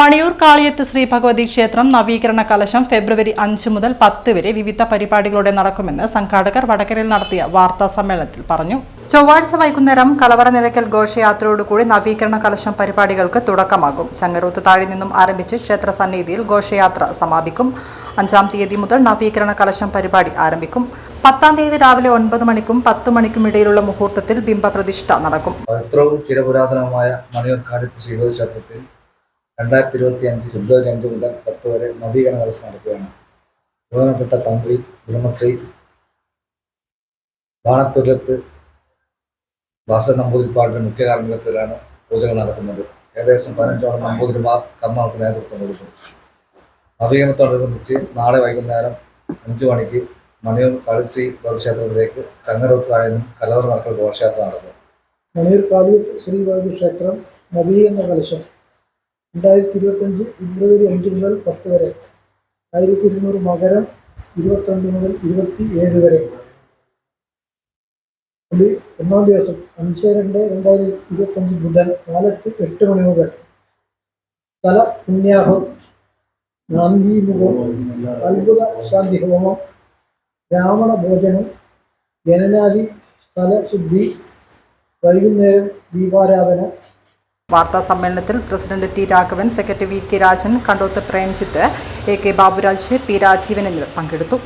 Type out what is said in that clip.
മണിയൂർ കാളിയത്ത് ശ്രീ ഭഗവതി ക്ഷേത്രം നവീകരണ കലശം ഫെബ്രുവരി അഞ്ച് മുതൽ പത്ത് വരെ വിവിധ പരിപാടികളോടെ നടക്കുമെന്ന് സംഘാടകർ വടകരയിൽ നടത്തിയ വാർത്താ സമ്മേളനത്തിൽ പറഞ്ഞു. ചൊവ്വാഴ്ച വൈകുന്നേരം കലവറ നിരക്കൽ ഘോഷയാത്രയോടുകൂടി നവീകരണ കലശം പരിപാടികൾക്ക് തുടക്കമാകും. ചങ്ങരൂത്ത് താഴെ നിന്നും ആരംഭിച്ച് ക്ഷേത്ര സന്നിധിയിൽ ഘോഷയാത്ര സമാപിക്കും. അഞ്ചാം തീയതി മുതൽ നവീകരണ കലശം പരിപാടി ആരംഭിക്കും. പത്താം തീയതി രാവിലെ ഒൻപത് മണിക്കും പത്ത് മണിക്കും ഇടയിലുള്ള മുഹൂർത്തത്തിൽ നടക്കും. കാലത്ത് ശ്രീഭൂതി ക്ഷേത്രത്തിൽ രണ്ടായിരത്തി ഇരുപത്തി അഞ്ച് ഫെബ്രുവരി അഞ്ച് മുതൽ പത്ത് വരെ നവീകരണ ദിവസം നടക്കുകയാണ്. ബഹുമാനപ്പെട്ട തന്ത്രി ബ്രഹ്മശ്രീ ബാണത്തുരത്ത് വാസ നമ്പൂതിരിപ്പാടിന്റെ മുഖ്യ കാർമ്മികത്തിലാണ് പൂജകൾ നടക്കുന്നത്. ഏകദേശം പതിനഞ്ചോളം നമ്പൂതിരിമാർ കർമ്മങ്ങൾക്ക് നേതൃത്വം കൊടുക്കും. നവീകരണത്തോടനുബന്ധിച്ച് നാളെ വൈകുന്നേരം അഞ്ചു മണിക്ക് മണിയൂർ കളിശ്രീ ക്ഷേത്രത്തിലേക്ക് ചങ്ങരോത്ത് താഴെ നിന്നും കലവറ നടക്കൽ ഘോഷയാത്ര നടക്കും. മണിയൂർ കാളി ശ്രീ ക്ഷേത്രം നവീകരണ കലശം. രണ്ടായിരത്തി ഇരുപത്തഞ്ച് ഫെബ്രുവരി അഞ്ച് മുതൽ പത്ത് വരെ. ആയിരത്തി ഇരുന്നൂറ് മകരം ഇരുപത്തിരണ്ട് മുതൽ ഇരുപത്തി ഏഴ് വരെ ഒന്നാം ദിവസം അഞ്ച് രണ്ട് രണ്ടായിരത്തി ഇരുപത്തഞ്ച് ബുധൻ കാലത്ത് എട്ട് മണി മുതൽ തല പുണ്യാഹം നാന്ദീമുഖം അത്ഭുത ശാന്തി ഹോമം ബ്രാഹ്മണ ഭോജനം ജനനാദി സ്ഥലശുദ്ധി വൈകുന്നേരം ദീപാരാധന വാർത്താ സമ്മേളനത്തിൽ president T Raghavan secretary V K Rajan Kandoth Premjith A K Baburaj P Rajeevan എന്നിവർ പങ്കെടുത്തു.